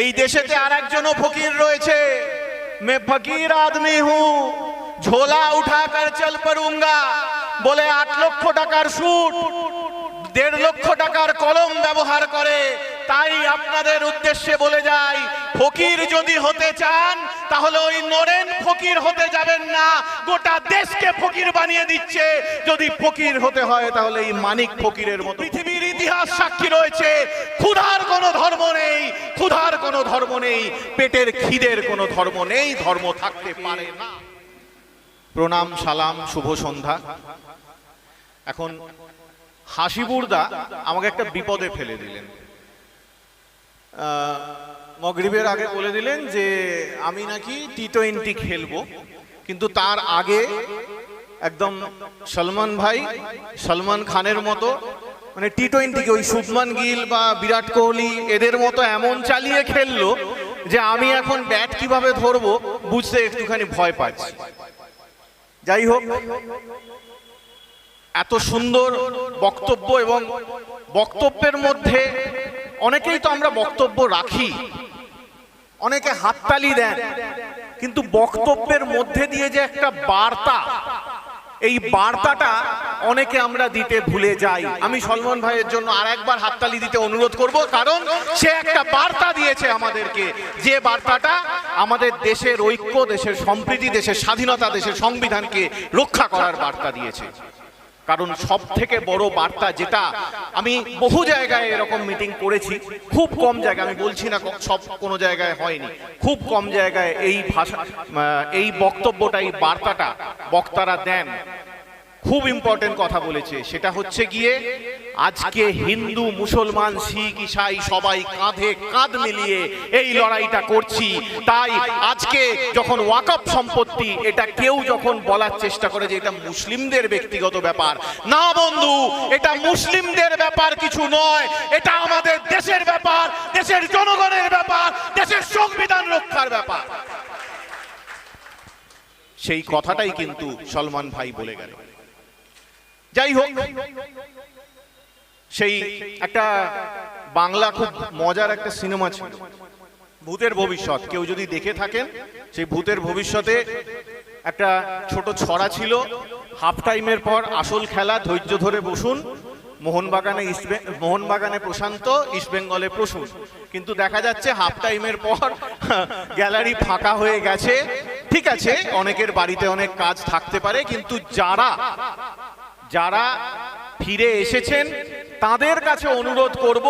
এই দেশেতে আর একজনও ফকির রয়েছে। মে ফকির আদমি হু। ঝোলা উঠা কর চল পড়ুঙ্গা। বলে আট লক্ষ টাকার সুট, দেড় লক্ষ টাকার কলম ব্যবহার করে। তাই আপনাদের উদ্দেশ্যে বলে যাই, ফকির যদি হতে চান, তাহলে ওই নরেন ফকির হতে যাবেন না। গোটা দেশকে ফকির বানিয়ে দিচ্ছে। যদি ফকির হতে হয়, তাহলে এই মানিক ফকিরের মতো পৃথিবীর ইতিহাস সাক্ষী রয়েছে। ক্ষুধার কোনো ধর্ম নেই, ক্ষুধার কোনো ধর্ম নেই, পেটের খিদের কোনো ধর্ম নেই, ধর্ম থাকতে পারে না। প্রণাম, সালাম, শুভ সন্ধ্যা। এখন হাসিবুরদা আমাকে একটা বিপদে ফেলে দিলেন। মগরিবের আগে বলে দিলেন যে, আমি নাকি টি টোয়েন্টি খেলব, কিন্তু তার আগে একদম সলমান ভাই, সলমান খানের মতো মানে টি টোয়েন্টিকে ওই শুভমান গিল বা বিরাট কোহলি এদের মতো এমন চালিয়ে খেললো যে আমি এখন ব্যাট কীভাবে ধরবো বুঝতে একটুখানি ভয় পাচ্ছি। যাই হোক, এত সুন্দর বক্তব্য এবং বক্তব্যের মধ্যে অনেকেই তো আমরা বক্তব্য রাখি, অনেকে হাততালি দেন, কিন্তু বক্তব্যের মধ্যে দিয়ে যে একটা বার্তা এই বার্তাটা অনেকে আমরা দিতে ভুলে যাই। আমি সলমন ভাইয়ের জন্য আর একবার হাততালি দিতে অনুরোধ করব, কারণ সে একটা বার্তা দিয়েছে আমাদেরকে। যে বার্তাটা আমাদের দেশের ঐক্য, দেশের সম্প্রীতি, দেশের স্বাধীনতা, দেশের সংবিধানকে রক্ষা করার বার্তা দিয়েছে। কারণ সব থেকে বড় বার্তা যেটা আমি বহু জায়গায় এরকম মিটিং করেছি। খুব কম জায়গায় আমি বলছি না সব কোনো জায়গায় হয়নি। খুব কম জায়গায় এই ভাষা এই বক্তব্যটা এই বার্তাটা বক্তারা দেন। খুব ইম্পর্টেন্ট কথা বলেছে। সেটা হচ্ছে গিয়ে, আজকে হিন্দু, মুসলমান, শিখ, ইসাই সবাই কাঁধে কাঁধ মিলিয়ে এই লড়াইটা করছি। তাই আজকে যখন ওয়াকফ সম্পত্তি, এটা কেউ যখন বলার চেষ্টা করে যে এটা মুসলিমদের ব্যক্তিগত ব্যাপার। না বন্ধু, এটা মুসলিমদের ব্যাপার কিছু নয়। এটা আমাদের দেশের ব্যাপার, দেশের জনগণের ব্যাপার, দেশের সংবিধান রক্ষার ব্যাপার। সেই কথাটাই কিন্তু সলমান ভাই বলে গেল যাই হোক, সেই একটা বাংলা খুব মজার একটা সিনেমা ছিল। ভূতের ভবিষ্যৎ। কেউ যদি দেখে থাকেন, সেই ভূতের ভবিষ্যতে একটা ছোট ছড়া ছিল। হাফ টাইমের পর আসল খেলা, ধৈর্য ধরে বসুন। মোহনবাগানে ইস্ট মোহনবাগানে প্রশান্ত, ইস্ট বেঙ্গলে প্রসূন। কিন্তু দেখা যাচ্ছে হাফ টাইমের পর গ্যালারি ফাঁকা হয়ে গেছে। ঠিক আছে, অনেকের বাড়িতে অনেক কাজ থাকতে পারে, কিন্তু যারা যারা ফিরে এসেছেন, তাদের কাছে অনুরোধ করব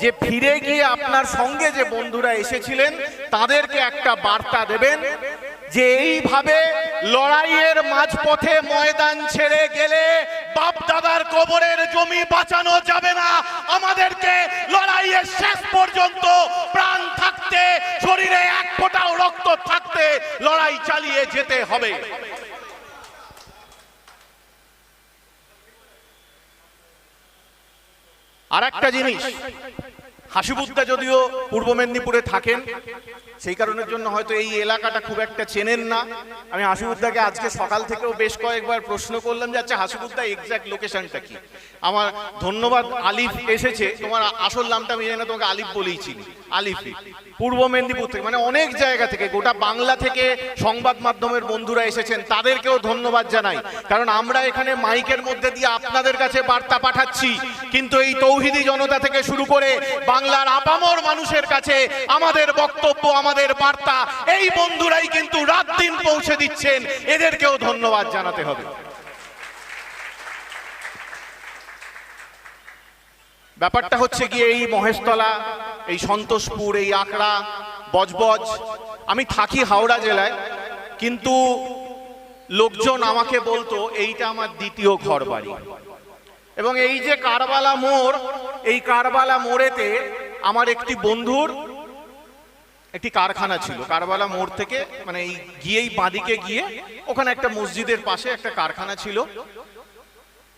যে ফিরে গিয়ে আপনার সঙ্গে যে বন্ধুরা এসেছিলেন, তাদেরকে একটা বার্তা দেবেন যে এইভাবে লড়াইয়ের মাঝপথে ময়দান ছেড়ে গেলে বাপ দাদার কবরের জমি বাঁচানো যাবে না। আমাদেরকে লড়াইয়ের শেষ পর্যন্ত প্রাণ থাকতে, শরীরে এক ফোঁটাও রক্ত থাকতে লড়াই চালিয়ে যেতে হবে। আর একটা জিনিস হাসিবুদ্দা যদিও পূর্ব মেদিনীপুরে থাকেন, সেই কারণের জন্য হয়তো এই এলাকাটা খুব একটা চেনেন না। আমি হাসিবুদ্দাকে আজকে সকাল থেকেও বেশ কয়েকবার প্রশ্ন করলাম যে আচ্ছা হাসিবুদ্দা এক্স্যাক্ট লোকেশনটা কি? আমার ধন্যবাদ, আলিফ এসেছে। তোমার আসল নামটা আমি জানি না, তোমাকে আলিফ বলেই চিনি। আলিফি। পূর্ব মেদিনীপুর থেকে মানে অনেক জায়গা থেকে, গোটা বাংলা থেকে সংবাদ মাধ্যমের বন্ধুরা এসেছেন, তাদেরকেও ধন্যবাদ জানাই। কারণ আমরা এখানে মাইকের মধ্যে দিয়ে আপনাদের কাছে বার্তা পাঠাচ্ছি, কিন্তু এই তৌহিদি জনতা থেকে শুরু করে বাংলার আপামর মানুষের কাছে আমাদের বক্তব্য, আমাদের বার্তা, এই বন্ধুরাই কিন্তু রাত দিন পৌঁছে দিচ্ছেন, এদেরকেও ধন্যবাদ জানাতে হবে। ব্যাপারটা হচ্ছে গিয়ে এই মহেশতলা এই সন্তোষপুর, এই আকড়া বজবজ। আমি থাকি হাওড়া জেলায়, কিন্তু লোকজন আমাকে বলতো, এইটা আমার দ্বিতীয় ঘর বাড়ি এবং এই যে কারবালা মোড়, এই কারবালা মোড়েতে আমার একটি বন্ধুর একটি কারখানা ছিল। কারবালা মোড় থেকে মানে এই গিয়েই বাঁদিকে গিয়ে, ওখানে একটা মসজিদের পাশে একটা কারখানা ছিল।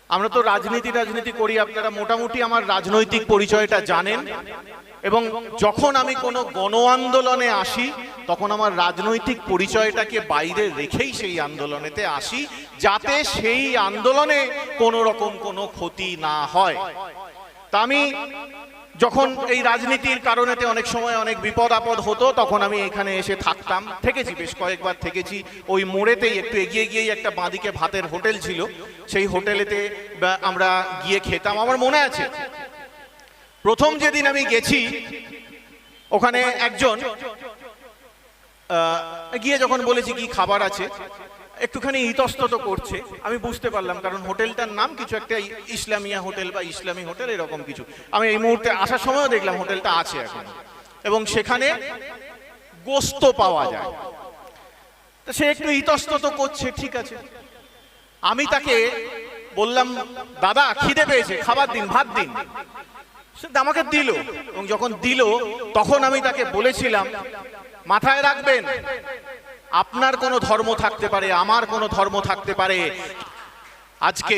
আমরা তো রাজনীতি রাজনীতি করি, আপনারা মোটামুটি আমার রাজনৈতিক পরিচয়টা জানেন। এবং যখন আমি কোনো গণ আন্দোলনে আসি, তখন আমার রাজনৈতিক পরিচয়টাকে বাইরে রেখেই সেই আন্দোলনেতে আসি, যাতে সেই আন্দোলনে কোনো রকম কোনো ক্ষতি না হয়। তা আমি যখন এই রাজনীতির কারণেতে অনেক সময় অনেক বিপদ আপদ হতো, তখন আমি এখানে এসে থাকতাম। থেকেছি, বেশ কয়েকবার থেকেছি। ওই মোড়েতেই একটু এগিয়ে গিয়েই একটা বাঁদিকে ভাতের হোটেল ছিল। সেই হোটেলেতে আমরা গিয়ে খেতাম। আমার মনে আছে, প্রথম যেদিন আমি গেছি, ওখানে একজন গিয়ে যখন বলেছি কি খাবার আছে একটুখানি ইতস্তত করছে। আমি বুঝতে পারলাম, কারণ হোটেলটার নাম কিছু একটা ইসলামিয়া হোটেল বা ইসলামী হোটেল, এরকম কিছু। আমি এই মুহূর্তে আসার সময়ও দেখলাম হোটেলটা আছে এখন। এবং সেখানে গোস্ত পাওয়া যায়। তো সে একটু ইতস্তত করছে, ঠিক আছে। আমি তাকে বললাম, দাদা, খিদে পেয়েছে, খাবার দিন, ভাত দিন। সে আমাকে দিল, এবং যখন দিল, তখন আমি তাকে বলেছিলাম, মাথায় রাখবেন আপনার কোনো ধর্ম থাকতে পারে, আমার কোনো ধর্ম থাকতে পারে। আজকে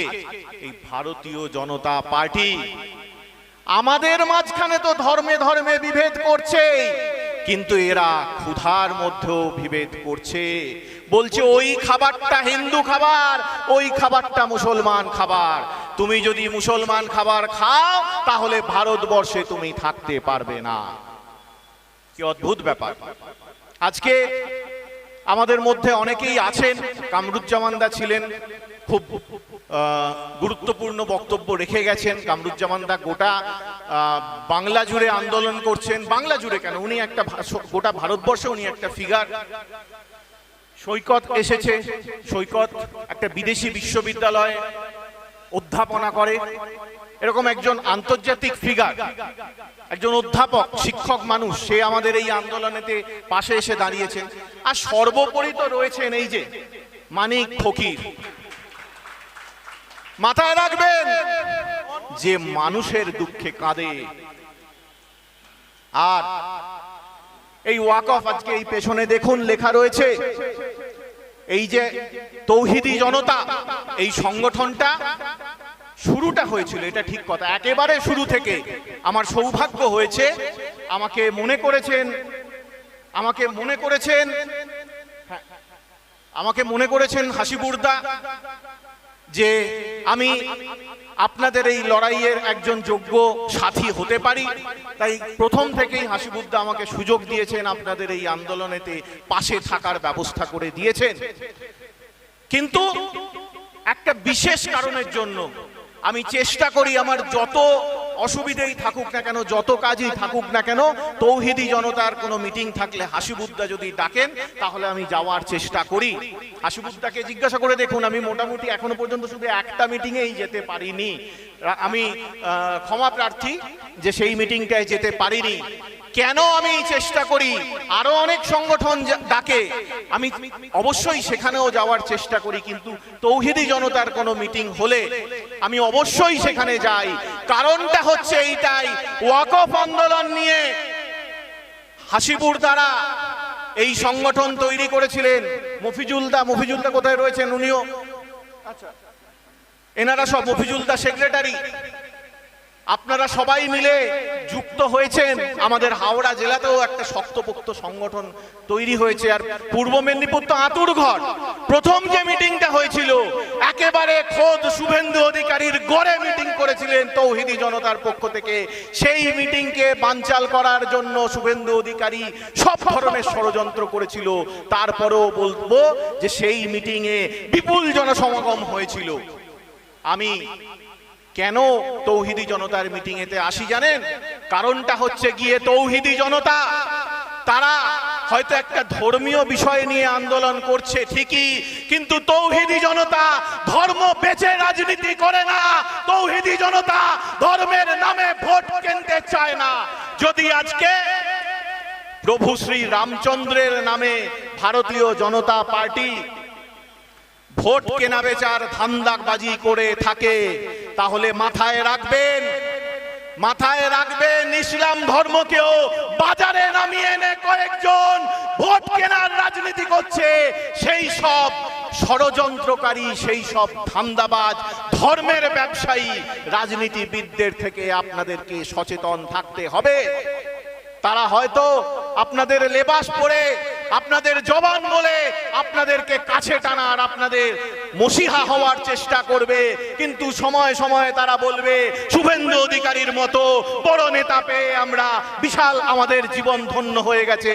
এই ভারতীয় জনতা পার্টি আমাদের মাঝখানে তো ধর্মে ধর্মে বিভেদ করছে, কিন্তু এরা ক্ষুধার মধ্যেও বিভেদ করছে। বলছে, ওই খাবারটা হিন্দু খাবার, ওই খাবারটা মুসলমান খাবার। তুমি যদি মুসলমান খাবার খাও, তাহলে ভারতবর্ষে তুমি থাকতে পারবে না। কি অদ্ভুত ব্যাপার। আজকে আমাদের মধ্যে অনেকেই আছেন, কামরুজ্জামানদা ছিলেন, খুব গুরুত্বপূর্ণ বক্তব্য রেখে গেছেন, কামরুজ্জামানদা গোটা বাংলা জুড়ে আন্দোলন করছেন, বাংলা জুড়ে কেন? উনি একটা গোটা ভারতবর্ষে উনি একটা ফিগার সৈকত এসেছে, সৈকত একটা বিদেশি বিশ্ববিদ্যালয়ে অধ্যাপনা করে। এরকম একজন আন্তর্জাতিক ফিগার একজন অধ্যাপক, শিক্ষক মানুষ, সে আমাদের এই আন্দোলনেতে পাশে এসে দাঁড়িয়েছেন। আর সর্বোপরি তো রয়েছেন এই যে মানিক ফকির। মাথায় রাখবেন, যে মানুষের দুঃখে কাঁদে। আর এই ওয়াক অফ আজকে এই পেছনে দেখুন, লেখা রয়েছে এই যে তৌহিদি জনতা এই সংগঠনটা শুরুটা হয়েছিল এটা ঠিক কথা। একেবারে শুরু থেকে আমার সৌভাগ্য হয়েছে আমাকে মনে করেছেন আমাকে মনে করেছেন হ্যাঁ, আমাকে মনে করেছেন হাসিবুর্দা যে আমি আপনাদের এই লড়াইয়ের একজন যোগ্য সাথী হতে পারি। তাই প্রথম থেকেই হাসিবুদ্দা আমাকে সুযোগ দিয়েছেন, আপনাদের এই আন্দোলনেতে পাশে থাকার ব্যবস্থা করে দিয়েছেন। কিন্তু একটা বিশেষ কারণের জন্য আমি চেষ্টা করি আমার যত অসুবিধেই থাকুক না কেন, যত কাজই থাকুক না কেন, তৌহিদি জনতার কোনো মিটিং থাকলে হাসিবুদ্দা যদি ডাকেন, তাহলে আমি যাওয়ার চেষ্টা করি। হাসিবুদ্দাকে জিজ্ঞাসা করে দেখুন, আমি মোটামুটি এখনও পর্যন্ত শুধু একটা মিটিংয়েই যেতে পারিনি। আমি ক্ষমা প্রার্থী যে সেই মিটিংটায় যেতে পারিনি। কেন আমি চেষ্টা করি? আরও অনেক সংগঠন ডাকে। আমি অবশ্যই সেখানেও যাওয়ার চেষ্টা করি, কিন্তু তৌহিদি জনতার কোনো মিটিং হলে আমি অবশ্যই সেখানে যাই। কারণটা হচ্ছে এইটাই ওয়াকফ আন্দোলন নিয়ে হাসিপুর দ্বারা এই সংগঠন তৈরি করেছিলেন মফিজুলদা মফিজুলদা কোথায় রয়েছেন উনিও? আচ্ছা এনারা সব মফিজুলদা সেক্রেটারি। আপনারা সবাই মিলে যুক্ত হয়েছেন। আমাদের হাওড়া জেলাতেও একটা শক্তপোক্ত সংগঠন তৈরি হয়েছে, আর পূর্ব মেদিনীপুর তো আতুর ঘর। প্রথম যে মিটিংটা হয়েছিল, একেবারে খোদ শুভেন্দু অধিকারীর গড়ে মিটিং করেছিলেন তৌহিদি জনতার পক্ষ থেকে। সেই মিটিংকে বানচাল করার জন্য শুভেন্দু অধিকারী সব ধরনের ষড়যন্ত্র করেছিল। তারপরেও বলব যে সেই মিটিংয়ে বিপুল জনসমাগম হয়েছিল। আমি কেন তৌহিদি জনতার মিটিং এতে আসি জানেন? কারণটা হচ্ছে গিয়ে তৌহিদি জনতা, তারা হয়তো একটা ধর্মীয় বিষয় নিয়ে আন্দোলন করছে ঠিকই, কিন্তু তৌহিদি জনতা ধর্ম বেচে রাজনীতি করে না। তৌহিদি জনতা ধর্মের নামে ভোট কিনতে চায় না। যদি আজকে প্রভু শ্রী রামচন্দ্রের নামে ভারতীয় জনতা পার্টি ভোট কেনা বেচার ধান্দাবাজি করে থাকে। তাহলে মাথায় রাখবেন মাথায় রাখবেন ইসলাম ধর্মকেও বাজারে নামিয়ে এনে কয়েকজন ভোট কেনার রাজনীতি করছে। সেই সব ষড়যন্ত্রকারী, সেই সব ধান্দাবাজ, ধর্মের ব্যবসায়ী, রাজনীতিবিদদের থেকে আপনাদেরকে সচেতন থাকতে হবে। তারা হয়তো আপনাদের লেবাস পরে আপনাদের জবান বলে আপনাদেরকে কাছে টানার আপনাদের মসিহা হওয়ার চেষ্টা করবে। কিন্তু সময় সময়ে তারা বলবে, শুভেন্দু অধিকারীর মতো বড় নেতা পেয়ে আমরা বিশাল আমাদের জীবন ধন্য হয়ে গেছে।